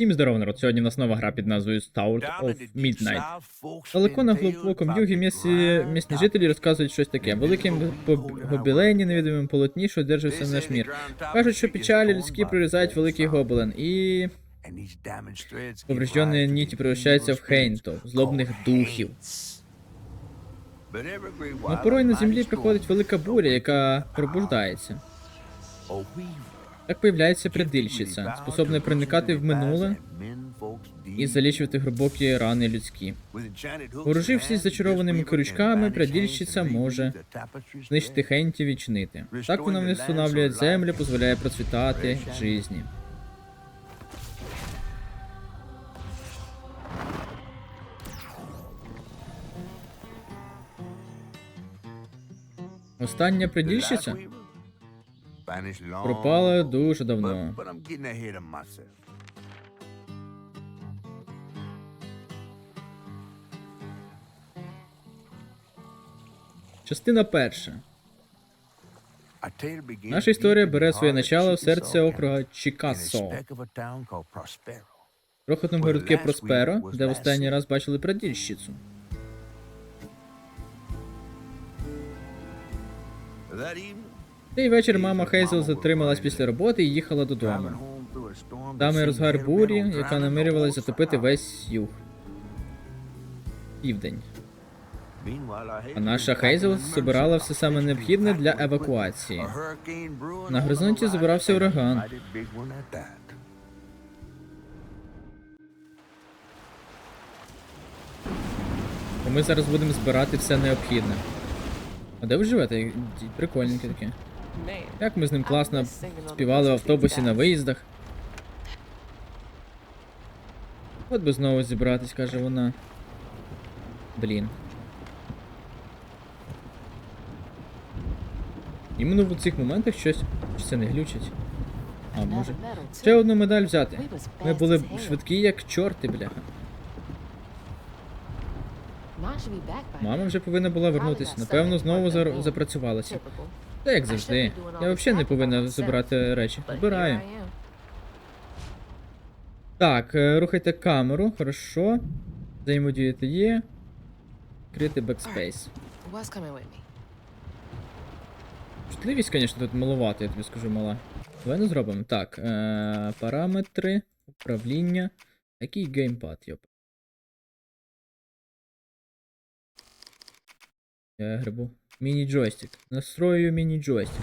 Всім здорово, народ. Сьогодні в нас нова гра під назвою Stout of Midnight. Далеко на глибокому югі місці місні жителі розказують щось таке. Великим гоб- гобелені, невідомим полотні, що держався наш мір. Кажуть, що печалі людські прорізають великий гобелен, і повреждені ніті превращаються в хейнтов, злобних духів. Но порой на землі приходить велика буря, яка пробуждається. Так появляється предильщиця, способна проникати в минуле і залічувати глибокі рани людські. Вооружившись зачарованими корючками, предільщиця може Знищити хентів і чинити. Так вона встановлює землю, дозволяє процвітати житті. Остання предільщиця пропала дуже давно. Частина перша. Наша історія бере своє начало в серці округа Чикасо. В крохотному городке Просперо, де в останній раз бачили предільщицю. Цей вечір мама Хейзел затрималась після роботи і їхала додому. Саме розгар бурі, яка намірювалась затопити весь юг. Південь. А наша Хейзел збирала все саме необхідне для евакуації. На горизонті збирався ураган. Ми зараз будемо збирати все необхідне. А де ви живете? Прикольненьке таке. Як ми з ним класно співали в автобусі на виїздах. От би знову зібратись, каже вона. Блін. Іменно в цих моментах щось. Чи це не глючить? А, може. Ще одну медаль взяти. Ми були швидкі, як чорти, бляха. Мама вже повинна була вернутися. Напевно, знову запрацювалася. Та як завжди. Я взагалі не повинна забирати речі. Збираю. Так, е, рухайте камеру, хорошо. Взаємодіяти є. Крити бекспейс. Чутливість, звісно, тут маловато, я тобі скажу, мала. Давай не зробимо. Так, е- параметри, управління. Який геймпад, йоп. Я грибу. Міні-джойстик. Настроюю міні-джойстик.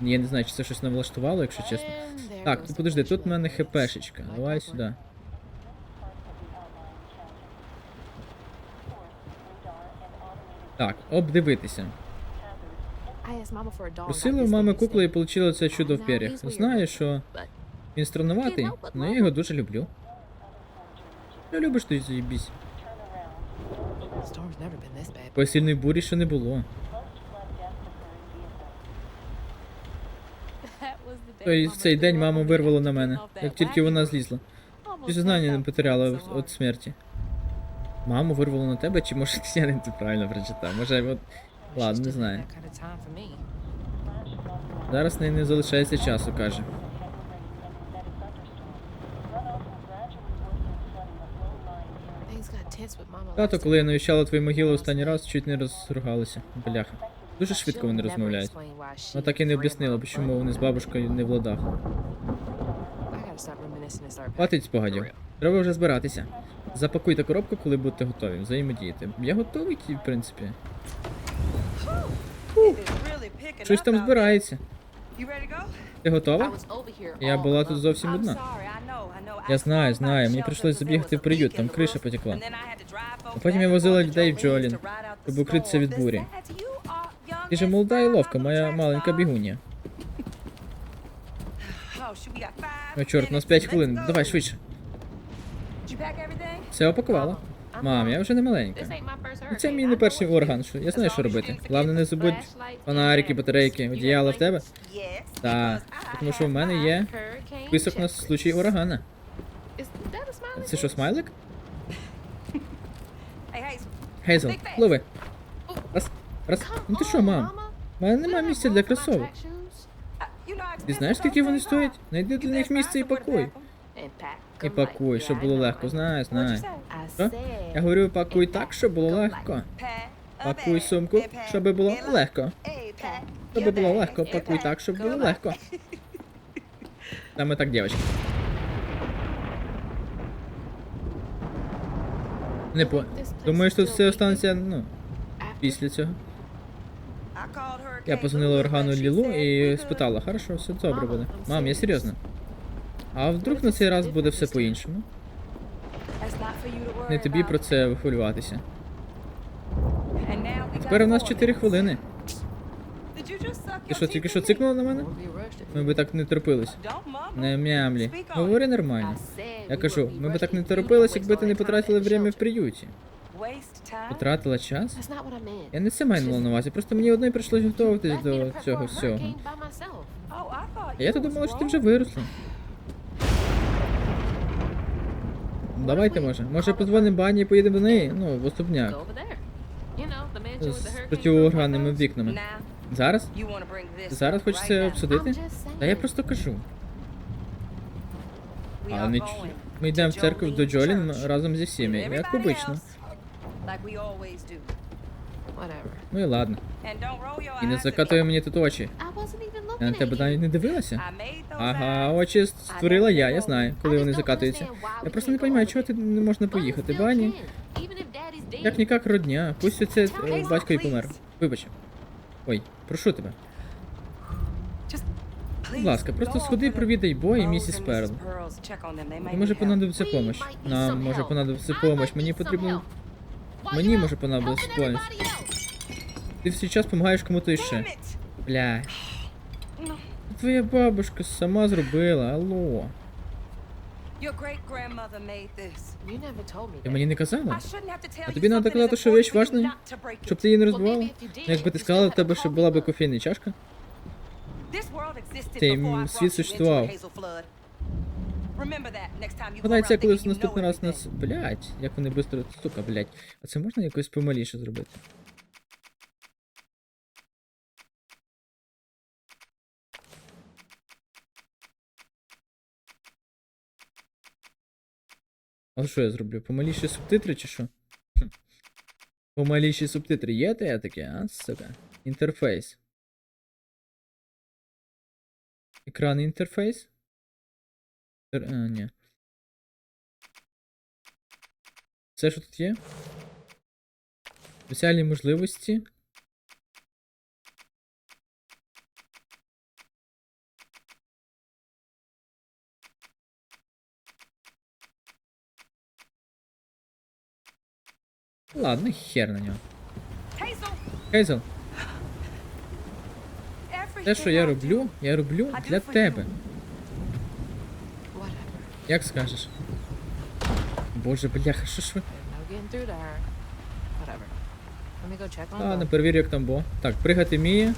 Я не знаю, чи це щось налаштувало, якщо чесно. Так, ну подожди, тут в мене хпшечка. Давай сюди. Так, обдивитися. Просила в мами куклу і отримала це чудо в пер'ях. Знаю, що він странноватий, але я його дуже люблю. Я любиш ти заїбісь. Такої сильної бурі ще не було. Той в цей день маму вирвало на мене, як тільки вона злізла. Чи знання не потеряла від- від смерті. Маму вирвало на тебе, чи може я не правильно прочитав? Може, от. Ладно, не знаю. Зараз неї не залишається часу, каже. Тато, коли я навіщала твою могилу останній раз, чуть не розругалися. Бляха. Дуже швидко вони розмовляють. Вона так і не об'яснила, чому вони з бабушкою не в ладах. Хватить спогадів. Треба вже збиратися. Запакуйте коробку, коли будете готові. Взаємодіяти. Я готовий, в принципі. Щось там збирається. Ти готова? Я була тут зовсім одна. Я знаю, знаю. Мені прийшлось забігати в приют, там криша потекла. А потім я возила людей в Джолін, щоб укритися від бурі. Ти же молода і ловка, моя маленька бігунья. О, чорт, у нас 5 хвилин. Давай швидше. Все опакувала. Мам, я вже не маленька. Ну, Це мій не перший орган, що я знаю, що робити. Головне, не забудь фонарики, батарейки, одіяла в тебе. Так, тому що в мене є список на случай урагана. Це що, смайлик? Гейзел, лови. Раз, раз. Ну ти що, мам? У мене немає місця для кросовок. Ти знаєш, скільки вони стоять? Найди для них місце і пакуй. І пакуй, щоб було легко. Знаю, знаю. Що? Я говорю, пакуй так, щоб було легко. Пакуй сумку, щоб було легко. Щоб було легко, пакуй так, щоб було легко. Саме так, дівчатки. Не по. Думаєш, тут все останеться, ну, після цього. Я позвонила органу Лілу і спитала, хорошо, все добре буде. Мам, я серйозно. А вдруг на цей раз буде все по-іншому? Не тобі про це хвилюватися. Тепер у нас 4 хвилини. Ти що, тільки що цикнула на мене? Ми би так не терпились. Не мямлі. Говори нормально. Я кажу, ми би так не торопились, якби ти не потратила время в приюті. Потратила час? Я не це маю на увазі, просто мені одної прийшлось готуватись до цього всього. Я то думала, що ти вже виросла. Давайте може. Може подзвонимо бані і поїдемо до неї? Ну, в особняк. З протиураганними вікнами. Зараз? Зараз хочеш це обсудити? Та я просто кажу. А не ч- Ми йдемо в церкву до Джолін разом зі всіми, як обично. Ну і ладно. І не закатує мені тут очі. Я на тебе навіть не дивилася? Ага, очі створила я, я знаю, коли вони закатуються. Я просто не розумію, чого ти не можна поїхати, бані. Як ніяк родня, пусть оце е, батько і помер. Вибач. Ой, прошу тебе. Будь ласка, просто сходи провідай Бо і місіс Перл. Може понадобиться помощь. Нам може понадобиться помощь. Мені потрібно. Мені може понадобиться помощь. Ти всі час допомагаєш кому-то іще. Бля. Твоя бабушка сама зробила, алло. Ти мені не казала? А тобі треба казати, що вещь важна, Щоб ти її не розбивала? Якби ти сказала, в тебе ще була би кофейна чашка. Цей світ существував. Гадай, це колись наступний раз нас. Блять, як вони швидко. Сука, блять. А це можна якось помаліше зробити? А що я зроблю? Помаліші субтитри чи що? Хм. Помаліші субтитри є те таке, а, сука? Інтерфейс. Екран інтерфейс? Р- А, ні. Це що тут є? Спеціальні можливості. Ладно, хер на нього. Хейзел, те, що я роблю, я роблю для тебе. Як скажеш? Боже, бляха, що ж ви? Ладно, перевірю, як там було. Так, пригати вміє.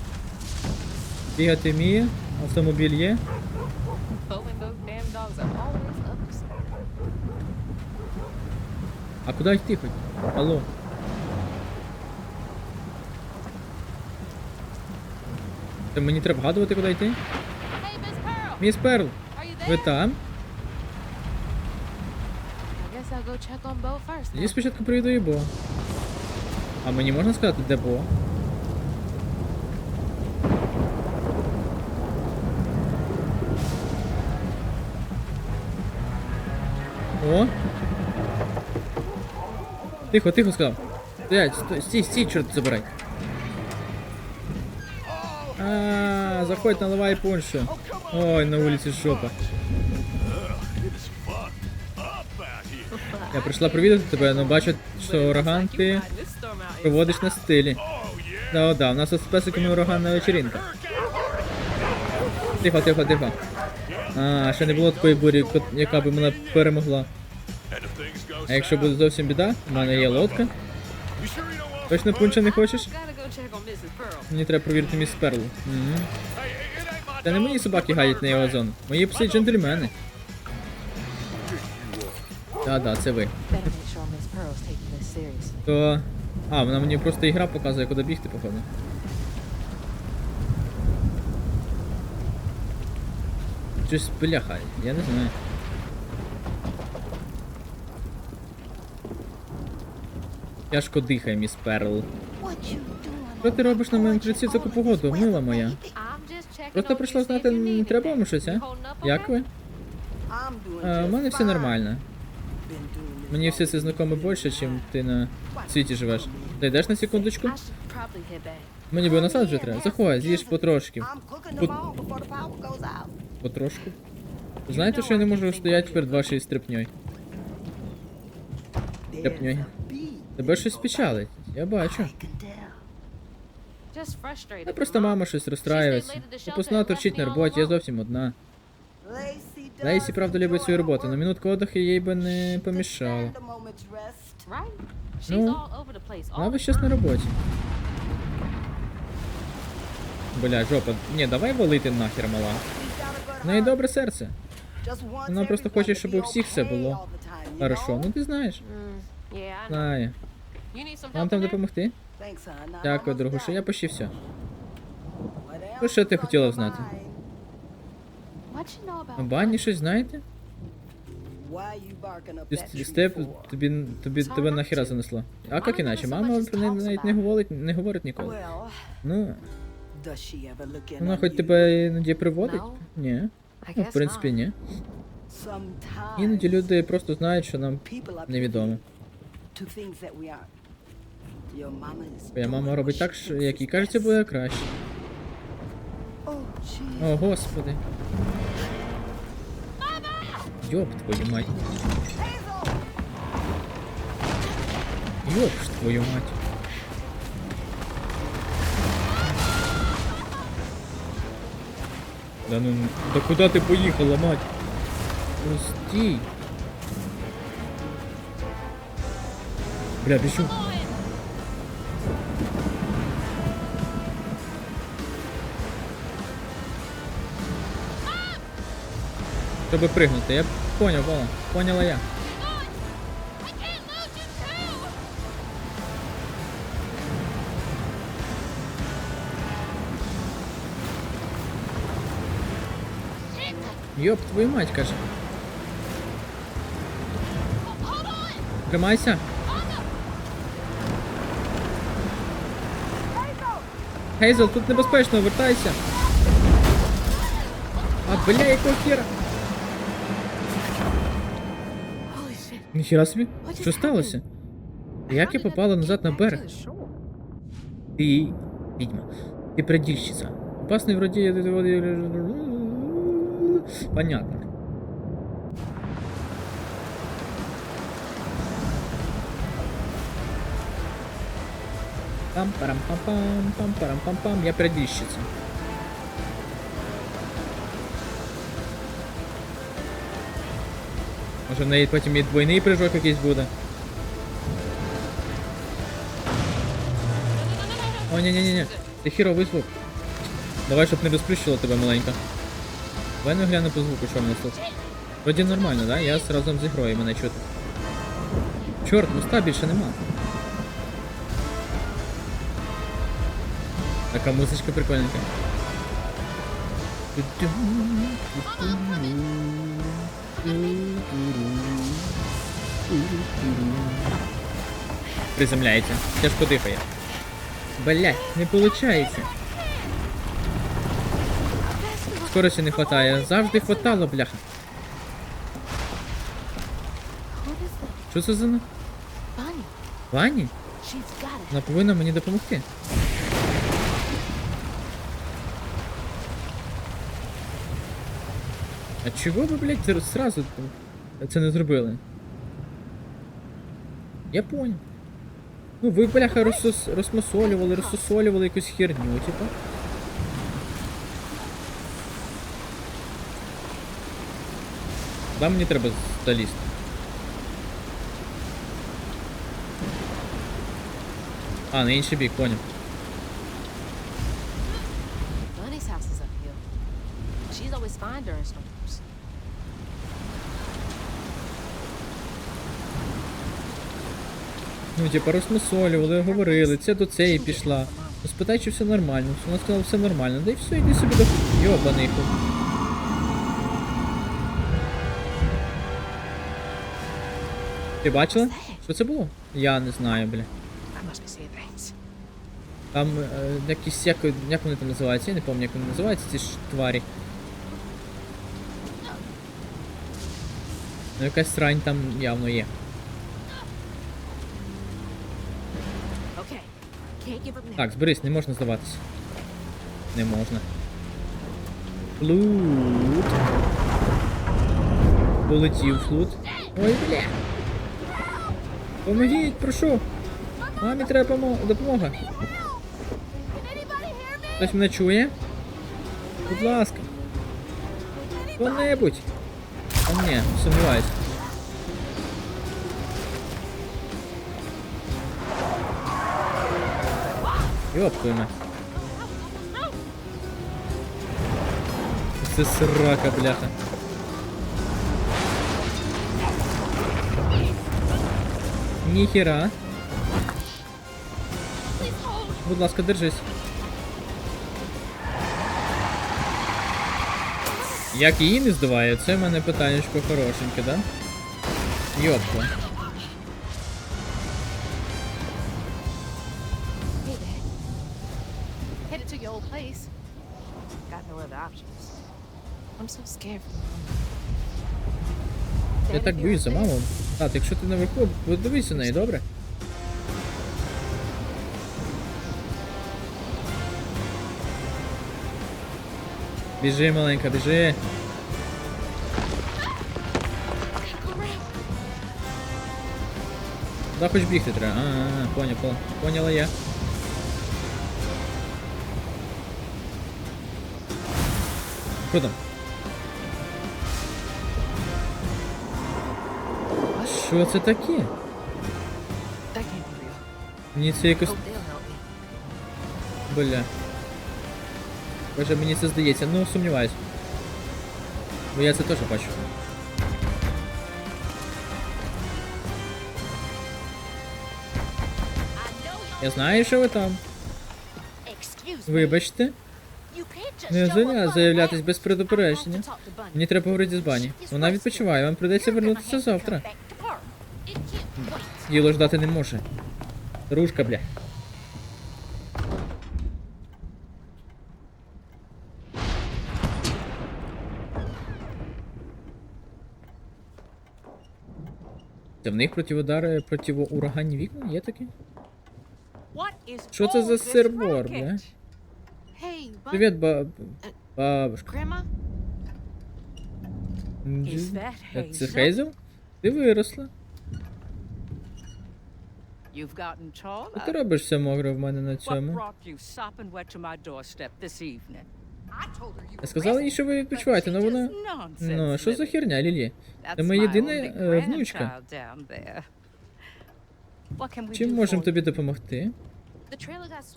Бігати вміє. Автомобіль є. А куди йти хоч? Алло. Та мені треба вгадувати, куди йти? Міс Перл, ви там? Тоді спочатку приведу і Бо. А мені можна сказати, де Бо? О! Тихо, тихо сказав. Блять, стой, стій, стій, чорт забирай. А, заходь, наливай пуншу. Ой, на вулиці жопа. Я прийшла провідати тебе, але бачу, що ураган ти проводиш на стилі. Да, да, у нас тут з песиками ураганна вечеринка. Тихо, тихо, тихо. А, ще не було такої бурі, яка би мене перемогла. А якщо буде зовсім біда, у мене є лодка. Точно пунча не хочеш? Мені треба провірити міс Перлу. Угу. Та не мої собаки гадять на його зону. Мої пси джентльмени. Да, да, це ви. То. А, вона мені просто ігра показує, куди бігти, походу. Щось бляха, я не знаю. Тяжко дихай, міс Перл. Що ти робиш на моєму в таку погоду, мила моя? Просто прийшла знати, не треба вам щось, а? Як ви? А, у мене все нормально. Мені все це знакомо більше, чим ти на світі живеш. Зайдеш на секундочку? Мені би назад вже треба. Заходь, з'їж потрошки. Пот- Потрошку. Знаєте, що я не можу стояти перед вашою стрипньою? Стрипньою. Тебе щось печалить. Я бачу. Я просто мама щось розстраюється. Випускна торчить на роботі, я зовсім одна. Лейсі, правда, любить свою роботу, на минутку отдиху їй би не помішало. Ну, Вона весь час на роботі. Бля, жопа. Ні, давай валити нахер, мала. В неї добре серце. Вона просто хоче, щоб у всіх все було. Хорошо, ну ти знаєш. Знаю. Вам там допомогти? Дякую, другуша, я почти все. Ну, що ти хотіла знати? А бані щось знаєте? Ти с- степ, тобі, тобі тебе нахера занесло. А як іначе? Мама про неї навіть не говорить, не говорить ніколи. Ну, вона хоч тебе іноді приводить? Ні. Ну, в принципі, ні. Іноді люди просто знають, що нам невідомо. Твоя мама робить так, що як їй кажеться, буде краще. О, господи. Йоп, твою мать. Йоп твою мать. Да ну, да куда ты поехала, мать? Пусти. Бля, бежу. Чтобы прыгнуть, я понял, Вова. Поняла я. Ёб твою мать, каже. Тримайся. Хейзел, тут небезпечно, вертайся. А бля, якого хера? Ніхіра собі? Що сталося? Як я попала назад на берег? Ти відьма. Ти предільщиця. Опасний вроді. Понятно. Пам парам пам пам пам парам пам пам Я предільщиця. Може в неї потім і двойний прыжок якийсь буде. О, ні, ні, ні, ні. Це хіровий звук. Давай, щоб не розплющило тебе маленько. Давай не гляну по звуку, що в нас тут. Вроді нормально, да? Я разом з ігрою мене чути. Чорт, моста більше нема. Така музичка прикольненька. Приземляється. Тяжко дихає. Блять, не получається. Скорості не хватає. Завжди хватало, бляха. Що це за на- Вані? Вона повинна мені допомогти. А чого ви, блядь, сразу це не зробили? Я понял. Ну ви, бляха, розсос... розмасолювали, розсосолювали якусь херню, типа. Да, мені треба залізти. А, на інший бік, понял. She's always fine during storms. Ну, типа, говорили, це до цієї пішла. Ну, спитай, чи все нормально. Вона сказала, все нормально. Да і все, йди собі до Йобаний хуй. Ти бачила? Що це було? Я не знаю, бля. Там е, якісь, як, як вони там називаються? Я не пам'ятаю, як вони називаються, ці ж тварі. Ну якась срань там явно є. Так, зберись, не можна здаватися. Не можна. Флут. Полетів флут. Ой, бля. Помогіть, прошу. Мамі треба допомога. Хтось мене чує? Будь ласка. Хто-небудь. А ні, сумніваюсь. Йоп, твою мать. Це срака, бляха. Ніхіра. Будь ласка, держись. Як її не здуває, це в мене питаннячко хорошеньке, да? Йопко. Я так боюсь за маму. Так, якщо ти наверху, подивись на неї, добре? Біжи, маленька, біжи. Куди хоч бігти треба? А, а, а, поняв, поняв. Поняла я. Що там? Що це таке? That can't be real. Мені це якось. Hope they'll help me. Бля. Боже, мені це здається, ну сумніваюсь. Бо я це теж бачу. Я знаю, що ви там. Вибачте, Не заявлятись без предупреждення. Мені треба поговорити з бані. Вона відпочиває, вам придеться вернутися завтра. Діло ждати не може. Рушка, бля. Це в них противодари, противоураганні вікна? Є такі? Що це за сервор, бля? Привіт, ба... бабушка. Е, Це Хейзел? Ти виросла. Ти робиш мокро в мене на цьому? Сказала їй, що ви відпочиваєте, але вона... Ну, що за херня, Лілі? Це моя єдина е, внучка. Чим можемо тобі допомогти?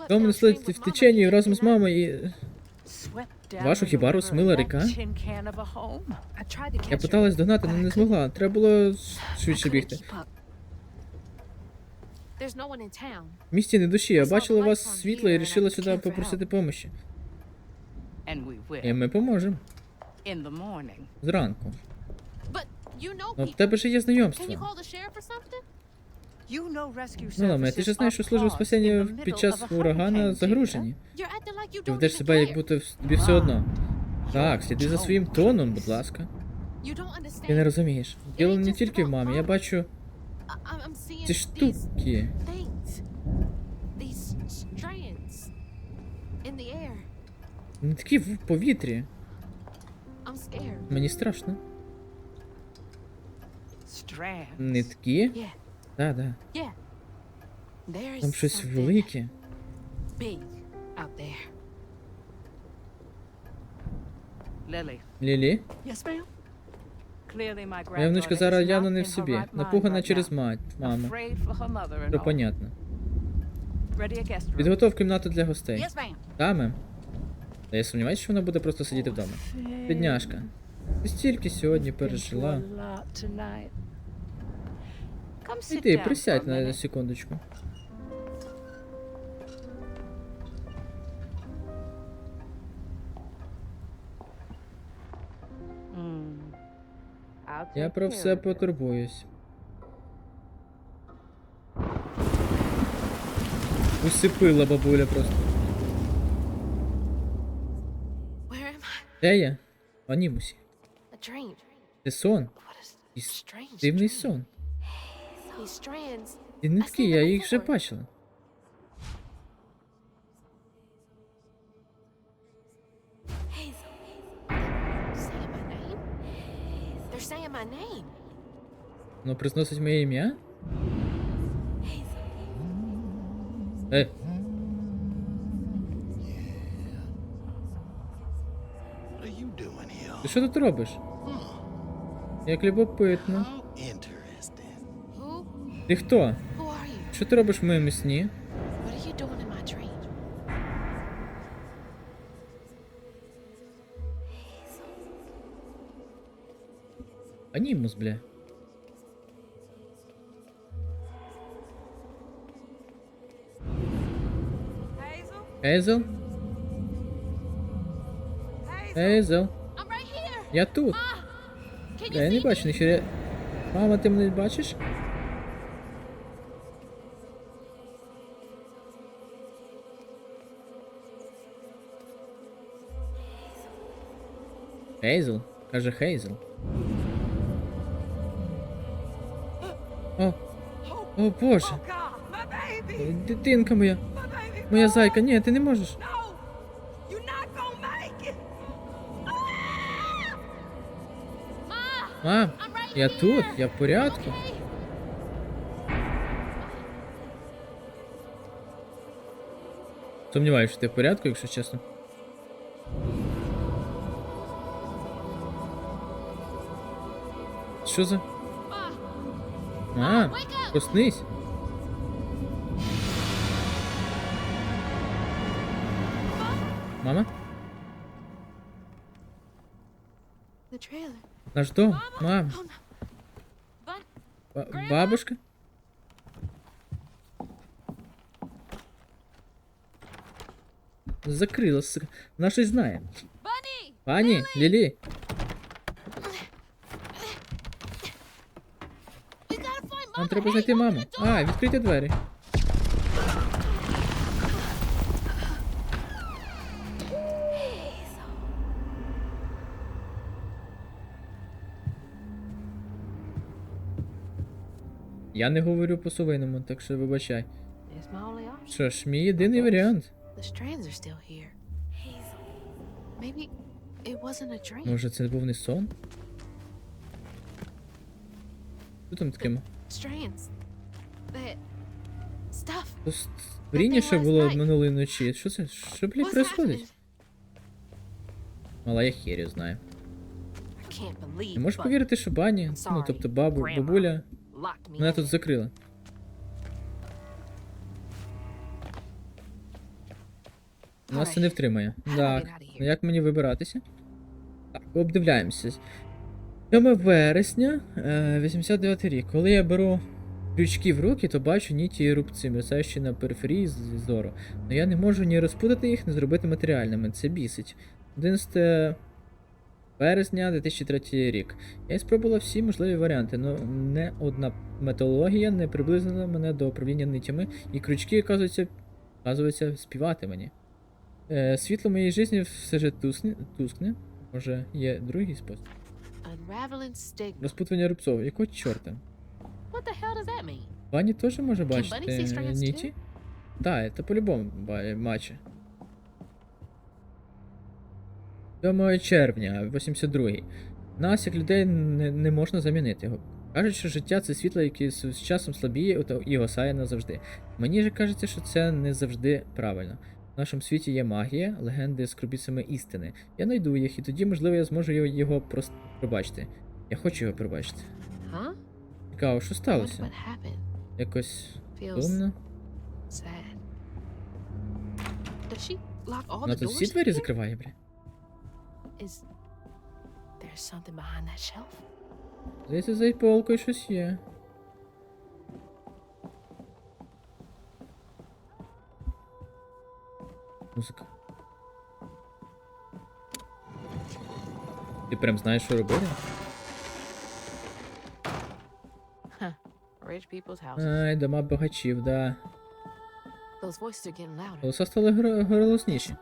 Дом несли в and разом з мамою і... down Вашу хібару смила ріка? Я питалась догнати, але не змогла. Треба було швидше бігти. В місті не душі, я бачила у вас світло і вирішила сюди попросити помощі. And we І will. ми поможемо. In the morning. Зранку. But you know Ну, в тебе ж є знайомство. call the sheriff or something? You know rescue Ну, Ламе, ти ж знаєш, що служба спасіння під час урагана загружені. Ти ведеш себе, як будто тобі все одно. Так, сліди за своїм тоном, будь ласка. You don't understand. Ти не розумієш. Діло не тільки в мамі, я бачу ці штуки. Вони такі в повітрі. Мені страшно. Нитки? Так, так. Там щось велике. Лілі? Моя внучка зараз явно не в собі. Напугана через мать, маму. All. понятно. Підготов кімнату для гостей. Та, мем. Я сумніваюся, що вона буде просто сидіти вдома. Бідняшка. Ти стільки сьогодні пережила. Іди, присядь на секундочку. Я про все потурбуюсь. Усипила бабуля просто. Де я? В анімусі. A dream. Це сон. What is Якийсь strange? Дивний dream? сон. These strands. І нитки, я їх вже before. бачила. Saying my name? They're saying my name. Воно произносить моє ім'я? Е, What are you doing here? Ти що тут робиш? Як любопитно. Ти хто? Що ти робиш в моєму сні? Анімус, бля. Ейзел? Ейзел? Я тут. Бля, я не бачу ніхера. Мама, ти мене бачиш? Хейзел? Каже Хейзел. О, о боже. Дитинка моя. Моя зайка, ні, ти не можеш. Мам, я тут, я в порядку. Сумніваюся, що ти в порядку, якщо чесно. Що за? А, проснись. Мама? The trailer. Наш дом? Мам. Oh no. Bun- Ба- Бабушка? Закрила, сука. Вона щось знає. Bunny! Пані, Лілі, We gotta find нам Mama. треба Hey, знайти open маму. the door. А, відкрийте двері. Я не говорю по-совиному, так що вибачай. Що ж, мій єдиний варіант. Може, це був не сон? Що там таке? м? Strands. That stuff. То створіння, що було минулої ночі. Що це? Що, блядь, происходить? Мала я херю знаю. Не можеш повірити, що бані, ну тобто бабу, бабуля, мене тут закрила. Нас це не втримає. Так. Ну як мені вибиратися? Так, обдивляємося. 7 вересня, е, 89 рік. Коли я беру крючки в руки, то бачу ніті і рубці, мерцаючі на периферії зору. Но я не можу ні розпутати їх, ні зробити матеріальними. Це бісить. 11 березня 2003 рік. Я спробувала всі можливі варіанти, але не одна методологія не приблизила мене до управління нитями, і крючки, оказується, оказується, співати мені. Е, світло моєї житті все ж тускне, тускне. Може, є другий спосіб. Розпутування рубцов. Якого чорта? Бані теж може бачити too? ніті? Так, це по-любому ба- бачить. 7 червня, 82-й. Нас, як людей, не, не можна замінити його. Кажуть, що життя це світло, яке з, часом слабіє і гасає назавжди. Мені же кажеться, що це не завжди правильно. В нашому світі є магія, легенди з крупицями істини. Я знайду їх, і тоді, можливо, я зможу його, просто пробачити. Я хочу його пробачити. Huh? Цікаво, що сталося? Якось сумно. Вона тут всі двері закриває, бля. Is there something behind that shelf? Здається, за полкою щось є. Музика. Ти прям знаєш, що робити? Ай, дома багачів, да. Those voices are getting louder. Голоса стали голосніші.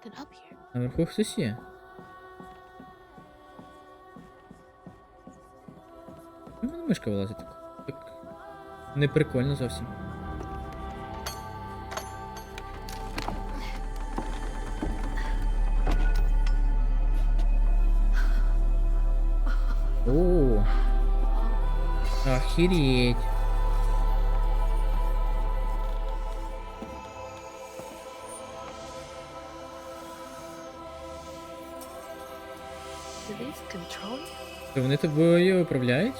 Наверху хтось є. Мишка вилазить так. Так. Не прикольно зовсім. О, охереть. Вони тобою управляють?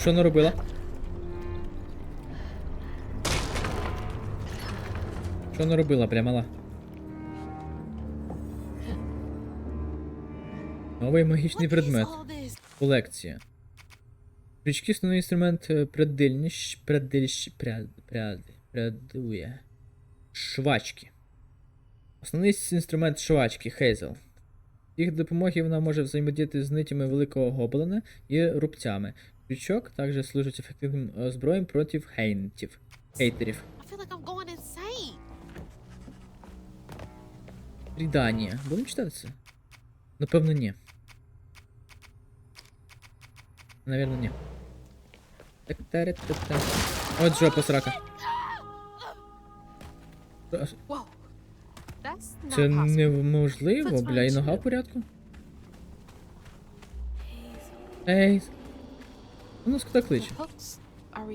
Що вона робила? Що вона робила, бля, мала? Новий магічний предмет. Колекція. Крючки основний інструмент е, предильніш, предильщ, пряд, пряд, прядує. Швачки. Основний інструмент швачки Хейзел. Їх допомоги вона може взаємодіяти з нитями великого гоблина і рубцями. Крючок також служить ефективним озброєм проти хейнтів. Хейтерів. I feel like I'm going insane. Рідання. Будемо читати це? Напевно, ні. Навірно, ні. Так-таре-та-та. От жопа срака. Whoa. That's not Це possible. неможливо, бля, і нога в порядку. Ей. Воно скута кличе.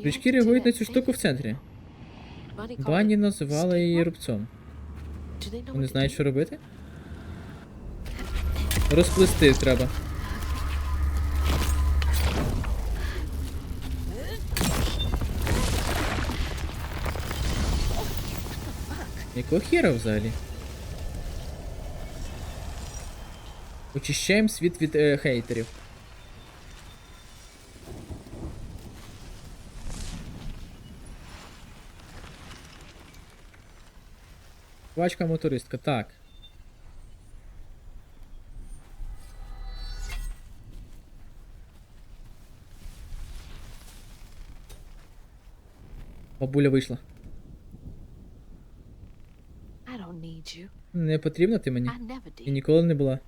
Крючки реагують на цю штуку в центрі. Бані називали її рубцом. Вони знають, що робити? Розплести треба. Якого хера взагалі? Очищаємо світ від е, хейтерів. Вачка мотористка, так. Бабуля вийшла. I don't need you. Не потрібна ти мені. І ніколи не була.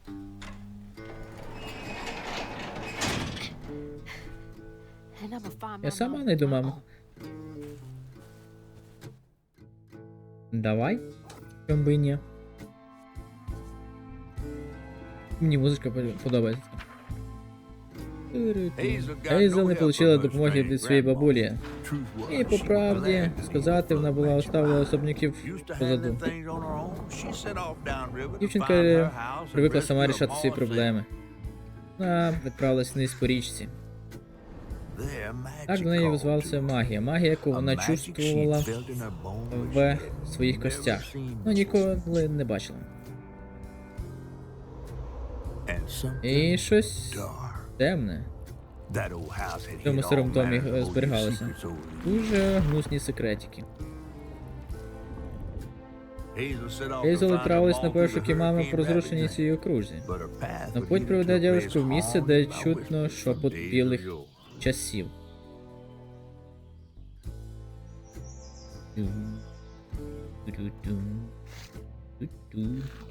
Я сама найду маму. Давай. Чом би і ні. Мені музичка по- подобається. Ейзел не отримала допомоги від своєї бабулі. І по правді сказати, вона була оставила особняків позаду. Дівчинка привикла сама рішати свої проблеми. Вона відправилась вниз по річці. Так до неї визвалася магія. Магія, яку вона чувствувала в своїх костях. Ну ніколи не бачила. І щось темне. В цьому сирому домі е, зберігалося. Дуже гнусні секретики. Ейзел відправилась на пошуки мами по розрушеній цій окружі. На путь приведе дівчинку в місце, де чутно шепот білих часів.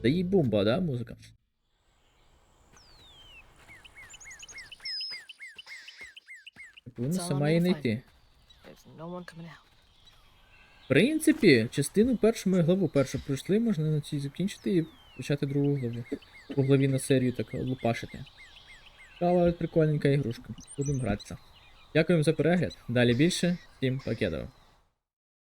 Да їй бомба, да, музика? Повинна сама її out. В принципі, частину першу ми главу першу пройшли, можна на цій закінчити і почати другу главу. По главі на серію так лупашити. Стала прикольненька ігрушка. Будемо гратися. Дякуємо за перегляд. Далі більше. Всім покедово.